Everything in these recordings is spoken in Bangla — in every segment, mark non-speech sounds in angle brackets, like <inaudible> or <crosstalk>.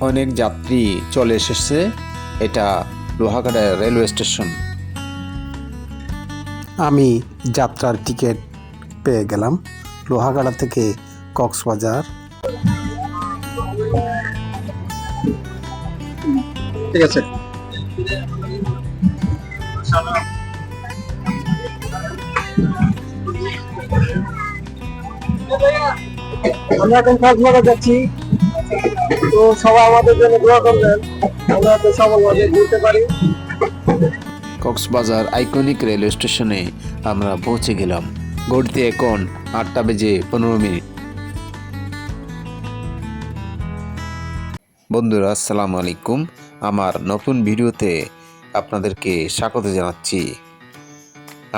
অনেক যাত্রী চলে এসেছে। এটা লোহাগাড়া রেলওয়ে স্টেশন। আমি যাত্রার টিকিট পেয়ে গেলাম লোহাগাড়া থেকে কক্সবাজার। ঠিক আছে। আমরা এখন কক্সবাজার যাচ্ছি। তো সবাই আমাদের জন্য দোয়া করবেন। আমরা তো সফলভাবে ঘুরতে পারি। কক্সবাজার আইকনিক রেলওয়ে স্টেশনে আমরা পৌঁছে গেলাম। ঘড়িতে এখন আটটা বেজে পনেরো মিনিট। বন্ধুরা, আসসালামু আলাইকুম। আমার নতুন ভিডিওতে আপনাদেরকে স্বাগত জানাচ্ছি।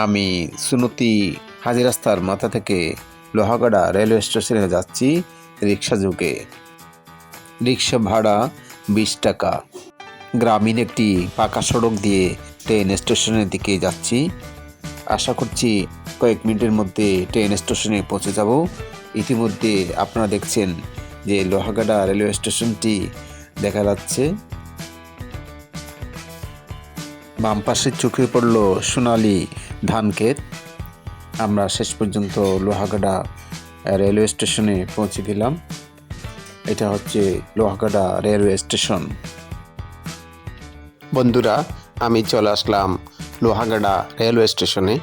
আমি সুনতি হাজি রাস্তার মাথা থেকে লোহাগাড়া রেলওয়ে স্টেশনে যাচ্ছি রিক্সা যুগে। রিক্সা ভাড়া বিশ টাকা। গ্রামীণ একটি পাকা সড়ক দিয়ে ট্রেন স্টেশনের দিকে যাচ্ছি। আশা করছি কয়েক মিনিটের মধ্যে ট্রেন স্টেশনে পৌঁছে যাব। ইতিমধ্যে আপনারা দেখছেন যে লোহাগাড়া রেলওয়ে স্টেশনটি দেখা যাচ্ছে। বাম পাশে চোখে পড়ল সোনালি ধান ক্ষেত আমরা শেষ পর্যন্ত লোহাগাড়া রেলওয়ে স্টেশনে পৌঁছে গেলাম। এটা হচ্ছে লোহাগাড়া রেলওয়ে স্টেশন বন্ধুরা আমি চলে আসলাম লোহাগাড়া রেলওয়ে স্টেশনে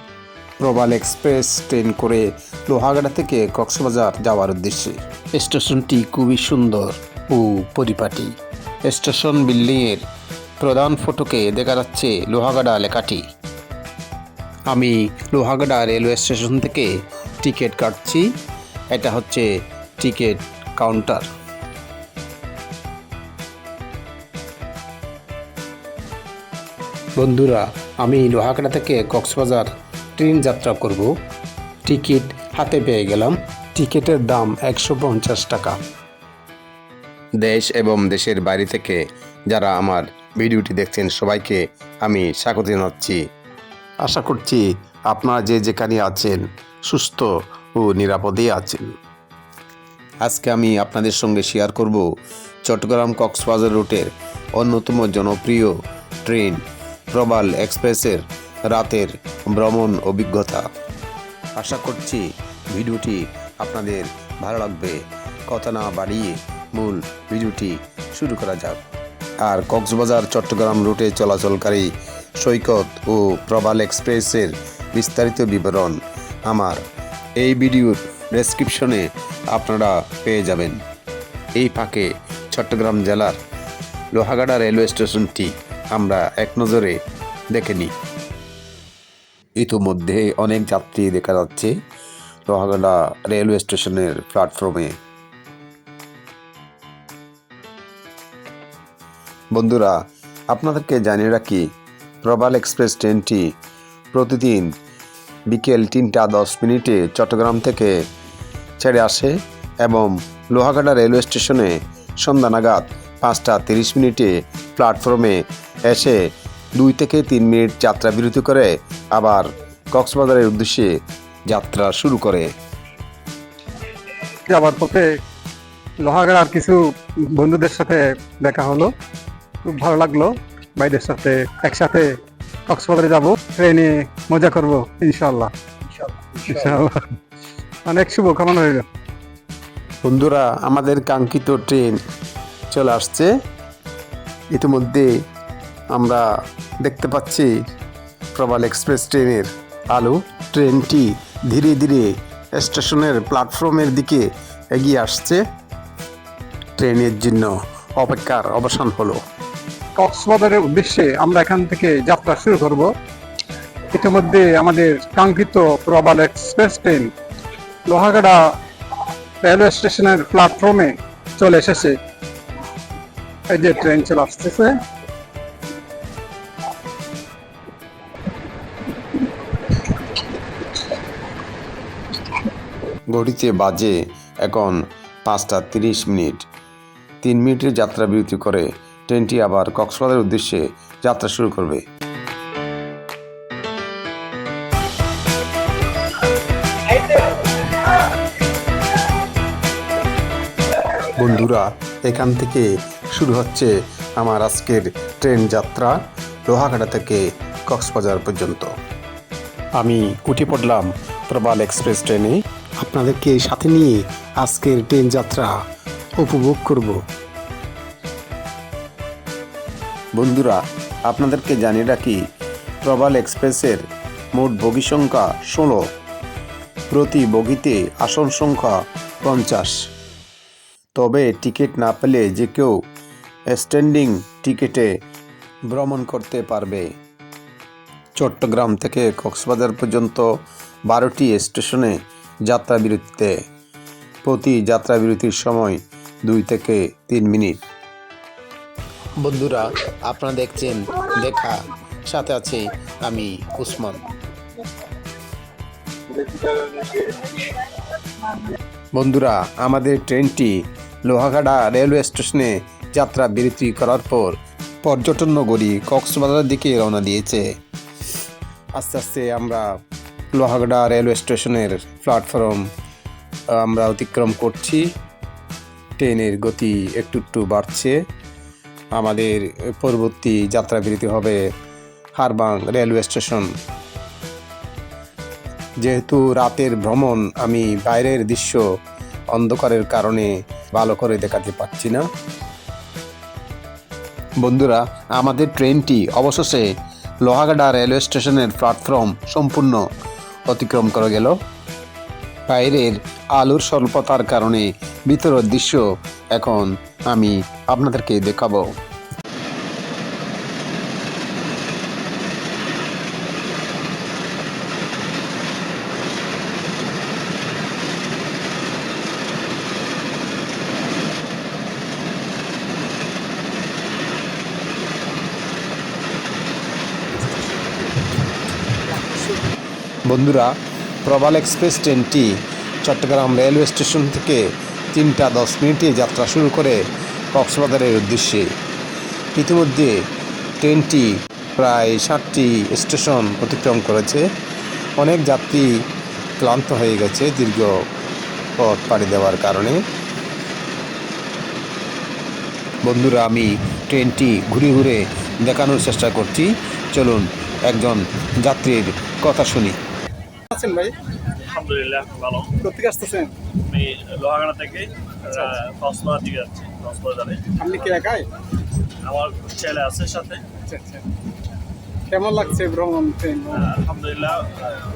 প্রবাল এক্সপ্রেস ট্রেন করে লোহাগাড়া থেকে কক্সবাজার যাওয়ার উদ্দেশ্যে। স্টেশনটি খুবই সুন্দর ও পরিপাটি। স্টেশন বিল্ডিংয়ের প্রধান ফটকে দেখা যাচ্ছে লোহাগাড়া লেখাটি। আমি লোহাগাড়া রেলওয়ে স্টেশন থেকে টিকিট কাটছি। এটা হচ্ছে টিকিট কাউন্টার। বন্ধুরা, আমি লোহাগড়া থেকে কক্সবাজার ট্রেন যাত্রা করব। টিকিট হাতে পেয়ে গেলাম। টিকিটের দাম একশো পঞ্চাশ টাকা। দেশ এবং দেশের বাইরে থেকে যারা আমার ভিডিওটি দেখছেন, সবাইকে আমি স্বাগত জানাচ্ছি। আশা করছি আপনারা যে যেখানে আছেন সুস্থ ও নিরাপদে আছেন। আজকে আমি আপনাদের সঙ্গে শেয়ার করব চট্টগ্রাম কক্সবাজার রুটের অন্যতম জনপ্রিয় ট্রেন প্রবাল এক্সপ্রেসের রাতের ভ্রমণ অভিজ্ঞতা। আশা করছি ভিডিওটি আপনাদের ভালো লাগবে। কথা না বাড়িয়ে মূল ভিডিওটি শুরু করা যাক। আর কক্সবাজার চট্টগ্রাম রুটে চলাচলকারী সৈকত ও প্রবাল এক্সপ্রেসের বিস্তারিত বিবরণ আমার এই ভিডিওর ডেসক্রিপশনে আপনারা পেয়ে যাবেন। এই ফাঁকে চট্টগ্রাম জেলার লোহাগাড়া রেলওয়ে স্টেশনটি আমরা এক নজরে দেখে নিই। ইতোমধ্যে অনেক যাত্রী দেখা যাচ্ছে লোহাগাড়া রেলওয়ে স্টেশনের প্ল্যাটফর্মে। বন্ধুরা, আপনাদেরকে জানিয়ে রাখি প্রবাল এক্সপ্রেস ট্রেনটি প্রতিদিন বিকেল তিনটা দশ মিনিটে চট্টগ্রাম থেকে ছেড়ে আসে এবং লোহাগাড়া রেলওয়ে স্টেশনে সন্ধ্যা নাগাদ পাঁচটা তিরিশ মিনিটে প্ল্যাটফর্মে এসে দুই থেকে তিন মিনিট যাত্রা বিরতি করে আবার কক্সবাজারের উদ্দেশ্যে যাত্রা শুরু করে। যাবার পথে লোহাগাড়ার কিছু বন্ধুদের সাথে দেখা হলো। খুব ভালো লাগল। ভাইদের সাথে একসাথে কক্সবাজারে যাব ট্রেনে মজা করব ইনশাল্লাহ ইনশাল্লাহ অনেক শুভকামনা রইল। বন্ধুরা আমাদের কাঙ্ক্ষিত ট্রেন চলে আসছে। ইতিমধ্যে আমরা দেখতে পাচ্ছি প্রবাল এক্সপ্রেস ট্রেনের আলো। ট্রেনটি ধীরে ধীরে স্টেশনের প্ল্যাটফর্মের দিকে এগিয়ে আসছে। ট্রেনের জন্য অপেক্ষার অবসান হলো। কক্সবাজারের উদ্দেশ্যে আমরা এখান থেকে যাত্রা শুরু করব। ইতিমধ্যে আমাদের কাঙ্ক্ষিত Prabal express train Lohagara railway স্টেশনের প্ল্যাটফর্মে চলে এসেছে। এই যে ট্রেন চলে আসতেছে। ঘড়িতে বাজে এখন পাঁচটা তিরিশ মিনিট। তিন মিনিটের যাত্রা বিরতি করে ট্রেনটি আবার কক্সবাজারের উদ্দেশ্যে যাত্রা শুরু করবে। বন্ধুরা, এখান থেকে শুরু হচ্ছে আমার আজকের ট্রেন যাত্রা লোহাঘাটা থেকে কক্সবাজার পর্যন্ত। আমি উঠে পড়লাম প্রবাল এক্সপ্রেস ট্রেনে। আপনাদেরকে সাথে নিয়ে আজকের ট্রেন যাত্রা উপভোগ করব। বন্ধুরা, আপনাদেরকে জানিয়ে রাখি, প্রবাল এক্সপ্রেসের মোট বগি সংখ্যা ষোলো। প্রতি বগিতে আসন সংখ্যা পঞ্চাশ। তবে টিকিট না পেলে যে কেউ স্ট্যান্ডিং টিকিটে ভ্রমণ করতে পারবে। চট্টগ্রাম থেকে কক্সবাজার পর্যন্ত বারোটি স্টেশনে যাত্রা বিরতিতে প্রতি যাত্রা বিরতির সময় দুই থেকে তিন মিনিট। বন্ধুরা, আপনারা দেখছেন দেখা সাথে আছে আমি, উসমান। বন্ধুরা, আমাদের ট্রেনটি লোহাগাড়া রেলওয়ে স্টেশনে যাত্রা বিরতি করার পর পর্যটন নগরী কক্সবাজারের দিকে রওনা দিয়েছে। আস্তে আস্তে আমরা লোহাগাড়া রেলওয়ে স্টেশনের প্ল্যাটফর্ম আমরা অতিক্রম করছি। ট্রেনের গতি একটু একটু বাড়ছে। আমাদের পরবর্তী যাত্রা বিরতি হবে হারবাং রেলওয়ে স্টেশন। যেহেতু রাতের ভ্রমণ, আমি বাইরের দৃশ্য অন্ধকারের কারণে ভালো করে দেখাতে পারছি না। বন্ধুরা, আমাদের ট্রেনটি অবশেষে লোহাগাড়া রেলওয়ে স্টেশনের প্ল্যাটফর্ম সম্পূর্ণ অতিক্রম করে গেল। বাইরের আলোর স্বল্পতার কারণে ভিতরের দৃশ্য এখন আমি আপনাদেরকে দেখাবো। বন্ধুরা প্রবাল এক্সপ্রেস ট্রেনটি চট্টগ্রাম রেলওয়ে স্টেশন থেকে তিনটা দশ মিনিটে যাত্রা শুরু করে কক্সবাজারের উদ্দেশ্যে। ইতিমধ্যে ট্রেনটি প্রায় ষাটটি স্টেশন অতিক্রম করেছে। অনেক যাত্রী ক্লান্ত হয়ে গেছে দীর্ঘ পথ পাড়ি দেওয়ার কারণে। বন্ধুরা, আমি ট্রেনটি ঘুরে ঘুরে দেখানোর চেষ্টা করছি। চলুন একজন যাত্রীর কথা শুনি। আছেন ভাই? আলহামদুলিল্লাহ ভালো। কোথেকে আসতেছেন? আমি লোহাগাড়া থেকে কক্সবাজার দিকে যাচ্ছি কক্সবাজারে আপনি কি একাই? আমার ছেলে আছে সাথে। আচ্ছা আচ্ছা। কেমন লাগছে ভ্রমণ আলহামদুলিল্লাহ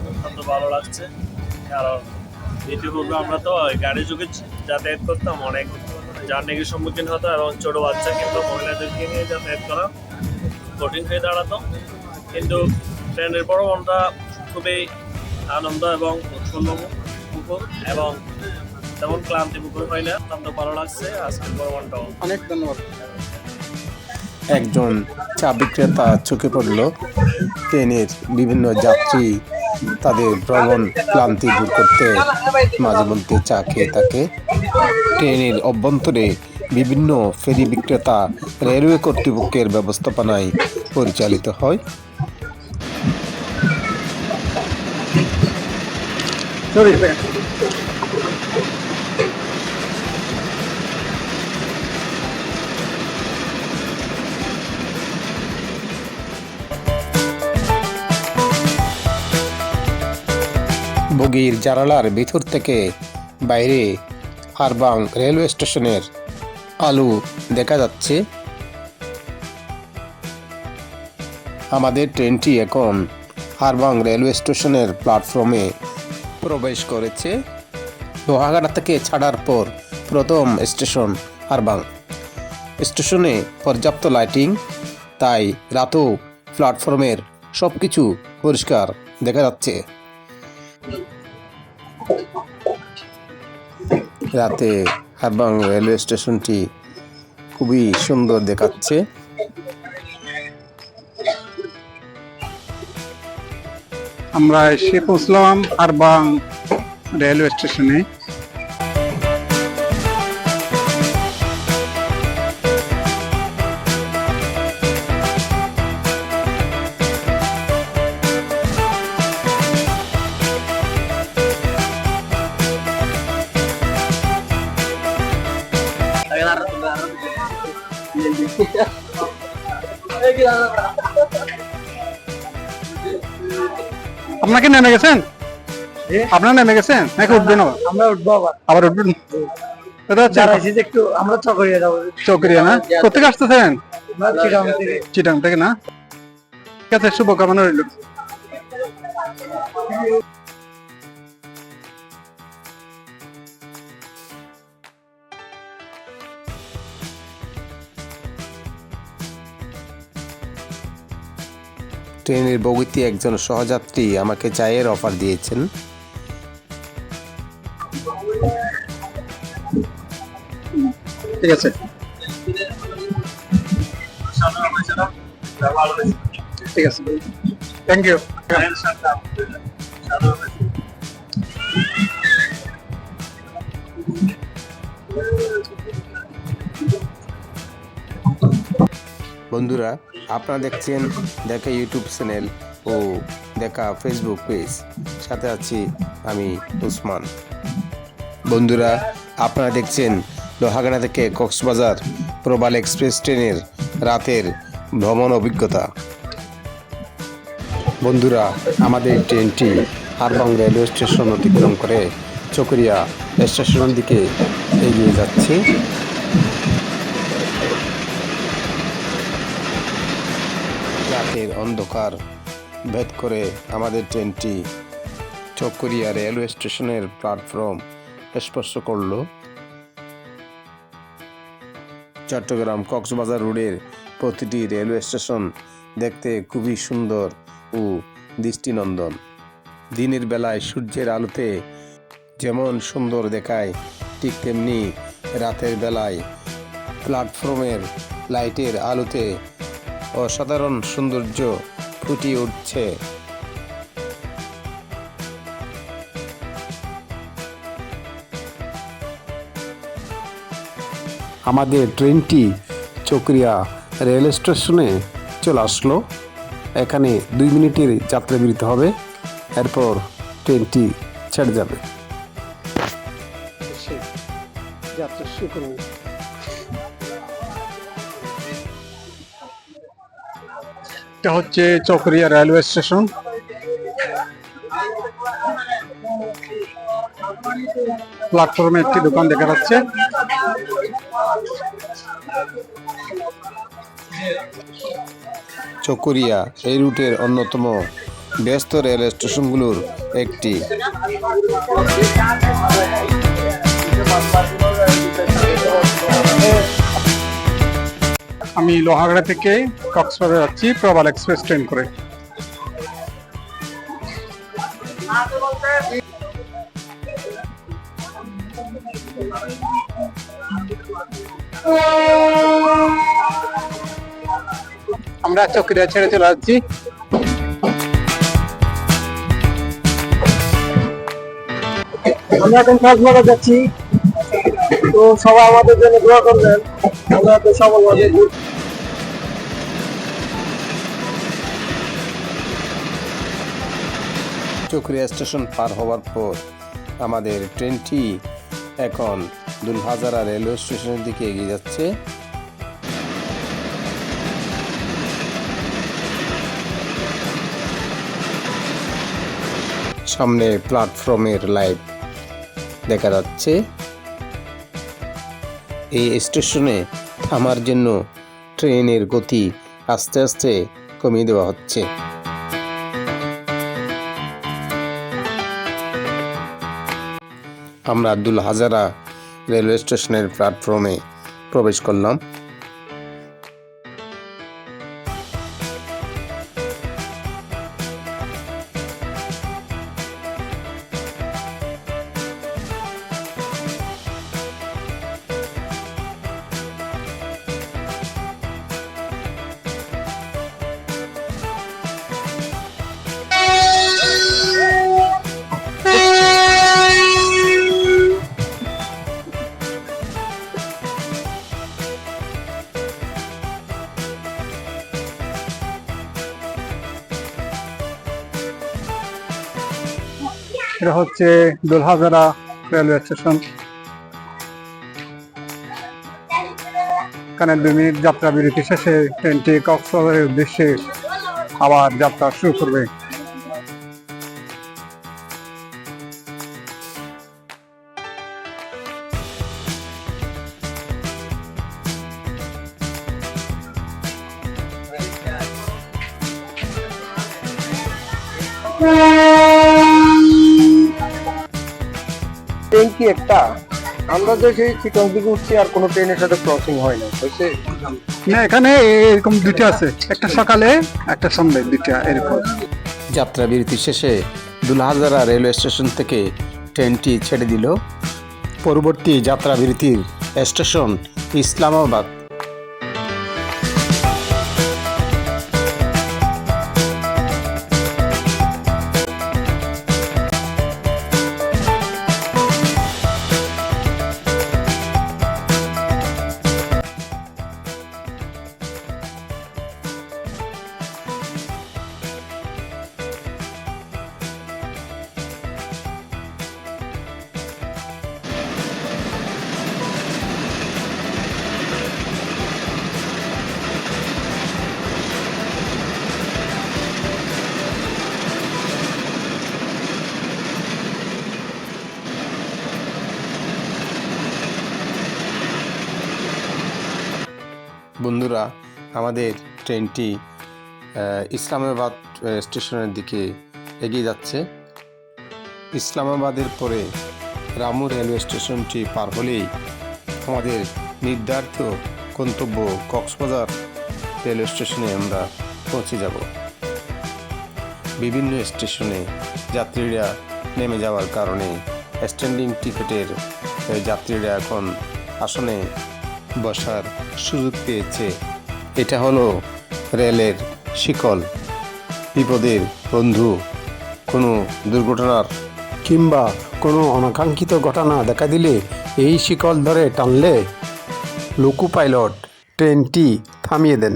অত্যন্ত ভালো লাগছে। কারণ ইতিপূর্বে আমরা তো গাড়ি যুগে যাতায়াত করতাম অনেক জার্নির সম্মুখীন হতো এবং ছোট বাচ্চা কিন্তু মহিলাদেরকে নিয়ে যাতায়াত করা কঠিন হয়ে দাঁড়াতো। কিন্তু ট্রেনের ভ্রমণটা খুবই আনন্দ এবং এবং তেমন ক্লান্তিমুখর হয় না অত্যন্ত ভালো লাগছে। আজকের ভ্রমণটাও অনেক ধন্যবাদ। একজন চা বিক্রেতা চোখে পড়ল। ট্রেনের বিভিন্ন যাত্রী তাদের ভ্রমণ ক্লান্তি দূর করতে মাঝে মধ্যে চা খেয়ে থাকে। ট্রেনের অভ্যন্তরে বিভিন্ন ফেরি বিক্রেতা রেলওয়ে কর্তৃপক্ষের ব্যবস্থাপনায় পরিচালিত হয়। সরি বগির জানালার ভিতর থেকে বাইরে হারবাং রেলওয়ে স্টেশনের আলু দেখা যাচ্ছে। আমাদের ট্রেনটি এখন হারবাং রেলওয়ে স্টেশনের প্ল্যাটফর্মে প্রবেশ করেছে। লোহাগাড়া থেকে ছাড়ার পর প্রথম স্টেশন হারবাং। স্টেশনে পর্যাপ্ত লাইটিং, তাই রাতেও প্ল্যাটফর্মের সব কিছু পরিষ্কার দেখা যাচ্ছে। রাতে হারবাং রেলওয়ে স্টেশনটি খুবই সুন্দর দেখাচ্ছে। আমরা এসে পৌঁছলাম আরবাং রেলওয়ে স্টেশনে। <laughs> আপনাকে নেমে গেছেন? আপনার নেমে গেছেন? নাকি উঠবেন আবার? আমরা উঠবো আবার। আবার উঠবেন? একটু আমরা চকরিয়া যাব। চৌকরিয়া না? কোথেকে আসতেছেন? আমরা চিটাং থেকে। চিটাং থেকে না? ঠিক আছে শুভকামনা রইল। ট্রেনের বগিতে একজন সহযাত্রী আমাকে চায়ের অফার দিয়েছেন। ঠিক আছে। ঠিক আছে। থ্যাংক ইউ বন্ধুরা আপনারা দেখছেন দেখা ইউটিউব চ্যানেল ও দেখা ফেসবুক পেজ। সাথে আছি আমি উসমান। বন্ধুরা, আপনারা দেখছেন লোহাগাড়া থেকে কক্সবাজার প্রবাল এক্সপ্রেস ট্রেনের রাতের ভ্রমণ অভিজ্ঞতা। বন্ধুরা, আমাদের ট্রেনটি হারবাং রেলওয়ে স্টেশন অতিক্রম করে চকরিয়া স্টেশনের দিকে এগিয়ে যাচ্ছে। রাতের অন্ধকার ভেদ করে আমাদের ট্রেনটি চকরিয়া রেলওয়ে স্টেশনের প্ল্যাটফর্ম স্পর্শ করল। চট্টগ্রাম কক্সবাজার রোডের প্রতিটি রেলওয়ে স্টেশন দেখতে খুবই সুন্দর ও দৃষ্টিনন্দন। দিনের বেলায় সূর্যের আলোতে যেমন সুন্দর দেখায়, ঠিক তেমনি রাতের বেলায় প্ল্যাটফর্মের লাইটের আলোতে অসাধারণ সৌন্দর্য ফুটিয়ে উঠছে। আমাদের ট্রেনটি চকরিয়া রেল স্টেশনে চলে আসলো। এখানে দুই মিনিটের যাত্রা বিরতি হবে, এরপর ট্রেনটি ছেড়ে যাবে। যাত্রা শুরু করুন। এটা হচ্ছে চকরিয়া রেলওয়ে স্টেশন। প্ল্যাটফর্মে একটি দোকান দেখা যাচ্ছে। চকরিয়া এই রুটের অন্যতম ব্যস্ত রেল স্টেশনগুলোর একটি। আমি লোহাগড়া থেকে কক্সবাজার যাচ্ছি, প্রবাল এক্সপ্রেস ট্রেন করে। আমরা চকরিয়া ছেড়ে চলে যাচ্ছি আমরা এখন কক্সবাজার যাচ্ছি। তো সবাই আমাদের জন্য দোয়া করবেন। আমরা তো ঘুরতে চকরিয়া স্টেশন পার হওয়ার পর আমাদের ট্রেনটি এখন দুলহাজারা রেলওয়ে স্টেশনের দিকে এগিয়ে যাচ্ছে। সামনে প্ল্যাটফর্মের লাইট দেখা যাচ্ছে। এই স্টেশনে থামার জন্য ট্রেনের গতি আস্তে আস্তে কমিয়ে দেওয়া হচ্ছে। আমরা আব্দুল হাজারা রেলওয়ে স্টেশনের প্ল্যাটফর্মে প্রবেশ করলাম। Dohazari railway station. এখানে দুই মিনিট যাত্রা বিরতি শেষে ট্রেনটি কক্সবাজারের উদ্দেশ্যে আবার যাত্রা শুরু করবে। একটা আমরা যে সেই দিকে উঠছি আর কোনো ট্রেনের সাথে ক্রসিং হয় না। হয়েছে না এখানে এরকম দুইটা আছে। একটা সকালে একটা সন্ধ্যায় দুইটা এরকম। যাত্রা বিরতি শেষে দুলহাজারা রেলওয়ে স্টেশন থেকে ট্রেনটি ছেড়ে দিল। পরবর্তী যাত্রা বিরতির স্টেশন ইসলামাবাদ। বন্ধুরা, আমাদের ট্রেনটি ইসলামাবাদ স্টেশনের দিকে এগিয়ে যাচ্ছে। ইসলামাবাদের পরে রামু রেলওয়ে স্টেশনটি পার হলেই আমাদের নির্ধারিত গন্তব্য কক্সবাজার রেলওয়ে স্টেশনে আমরা পৌঁছে যাব। বিভিন্ন স্টেশনে যাত্রীরা নেমে যাওয়ার কারণে স্ট্যান্ডিং টিকিটের যাত্রীরা এখন আসনে বসার সুযোগ পেয়েছে। এটা হলো রেলের শিকল। বিপদের বন্ধু, কোনো দুর্ঘটনার কিংবা কোনো অনাকাঙ্ক্ষিত ঘটনা দেখা দিলে এই শিকল ধরে টানলে লোকো পাইলট ট্রেনটি থামিয়ে দেন।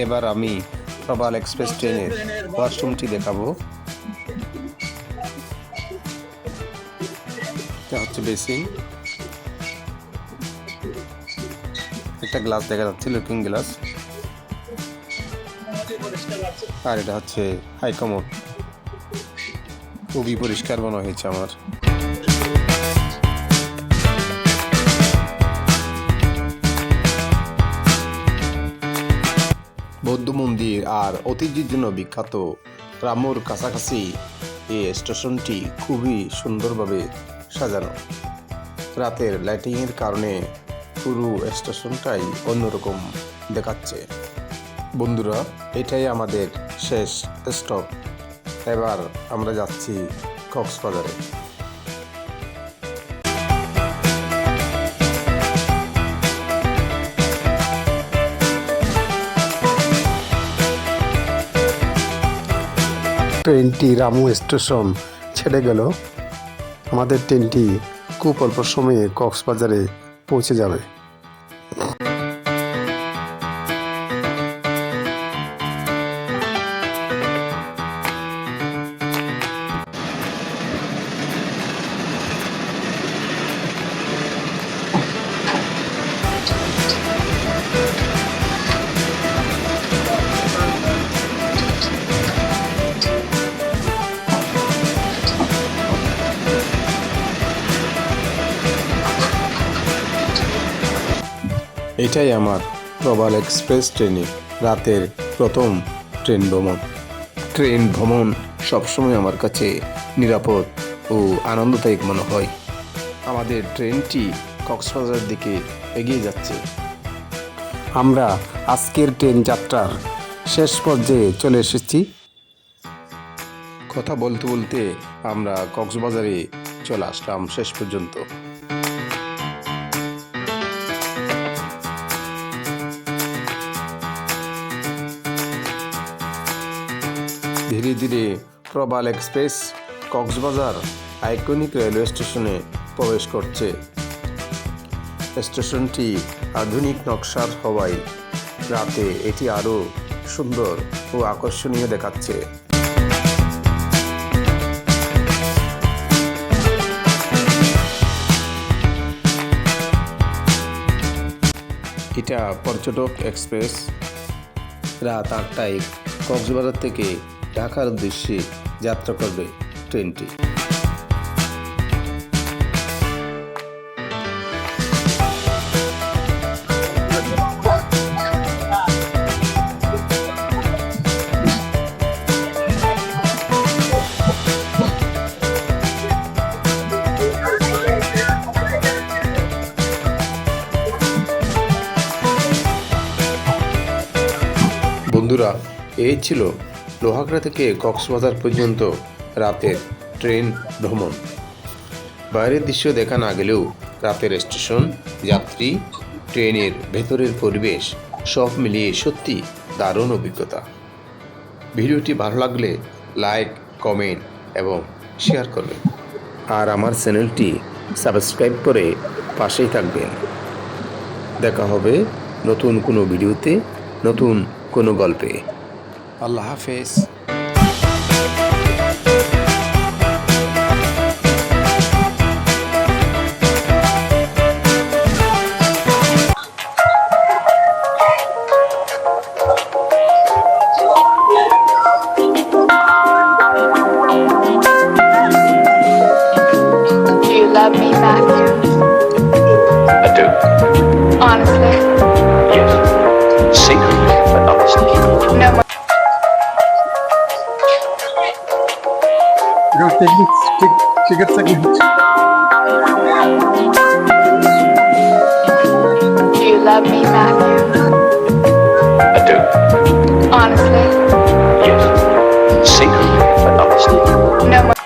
এবার আমি প্রবাল এক্সপ্রেস ট্রেনের ওয়াশরুমটি দেখাবো। এটা হচ্ছে বেসিন। একটা গ্লাস দেখা যাচ্ছে, লুকিং গ্লাস। আর এটা হচ্ছে হাইকমোড। খুবই পরিষ্কার মনে হয়েছে আমার। বৌদ্ধ মন্দির আর ঐতিহ্যের জন্য বিখ্যাত রামুর কাছাকাছি এই স্টেশনটি খুবই সুন্দরভাবে সাজানো। রাতের লাইটিংয়ের কারণে পুরো স্টেশনটাই অন্যরকম দেখাচ্ছে। বন্ধুরা, এটাই আমাদের শেষ স্টপ। এবার আমরা যাচ্ছি কক্সবাজারে। ট্রেনটি রামু স্টেশন ছেড়ে গেল। আমাদের ট্রেনটি খুব অল্প সময়ে কক্সবাজারে পৌঁছে যাবে। এটাই আমার প্রবাল এক্সপ্রেস ট্রেনে রাতের প্রথম ট্রেন ভ্রমণ। ট্রেন ভ্রমণ সবসময় আমার কাছে নিরাপদ ও আনন্দদায়ক মনে হয়। আমাদের ট্রেনটি কক্সবাজারের দিকে এগিয়ে যাচ্ছে। আমরা আজকের ট্রেন যাত্রার শেষ পর্যায়ে চলে এসেছি। কথা বলতে বলতে আমরা কক্সবাজারে চলে আসলাম শেষ পর্যন্ত। ধীরে ধীরে Prabal express, Cox's Bazar iconic railway স্টেশনে প্রবেশ করছে। স্টেশনটি আধুনিক নকশার হওয়ায় রাতে এটি আরও সুন্দর ও আকর্ষণীয় দেখাচ্ছে। এটা পর্যটক এক্সপ্রেস। রাত আটটায় কক্সবাজার থেকে ঢাকার উদ্দেশ্যে যাত্রা করবে ট্রেনটি। বন্ধুরা এই ছিল লোহাগড়া থেকে কক্সবাজার পর্যন্ত রাতের ট্রেন ভ্রমণ। বাইরের দৃশ্য দেখা না গেলেও রাতের স্টেশন, যাত্রী, ট্রেনের ভেতরের পরিবেশ সব মিলিয়ে সত্যি দারুণ অভিজ্ঞতা। ভিডিওটি ভালো লাগলে লাইক, কমেন্ট এবং শেয়ার করবেন। আর আমার চ্যানেলটি সাবস্ক্রাইব করে পাশেই থাকবেন। দেখা হবে নতুন কোনো ভিডিওতে, নতুন কোনো গল্পে। আল্লাহ হাফেজ Secretly, but honestly. No